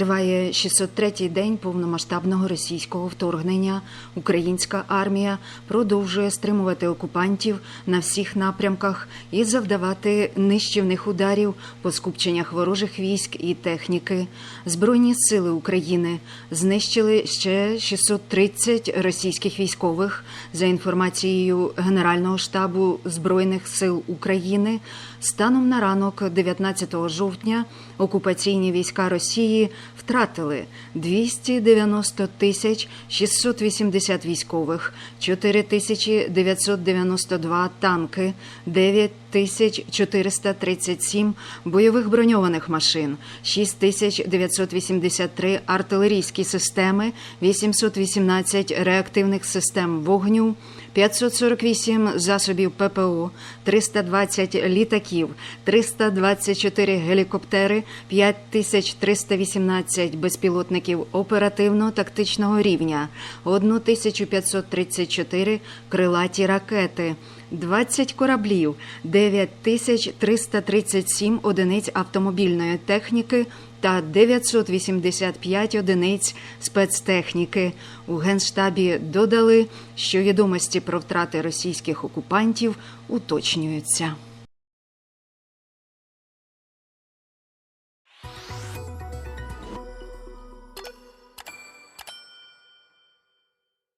Триває 603-й день повномасштабного російського вторгнення. Українська армія продовжує стримувати окупантів на всіх напрямках і завдавати нищівних ударів по скупченнях ворожих військ і техніки. Збройні сили України знищили ще 630 російських військових. За інформацією Генерального штабу Збройних сил України, станом на ранок 19 жовтня окупаційні війська Росії втратили 290 тисяч 680 військових, 4 тисячі 992 танки, 9 тисяч 437 бойових броньованих машин, 6 тисяч 983 артилерійські системи, 818 реактивних систем вогню, 548 засобів ППО, 320 літаків, 324 гелікоптери, 5318 безпілотників оперативно-тактичного рівня, 1534 крилаті ракети, 20 кораблів, 9337 одиниць автомобільної техніки та 985 одиниць спецтехніки. У Генштабі додали, що відомості про втрати російських окупантів уточнюються.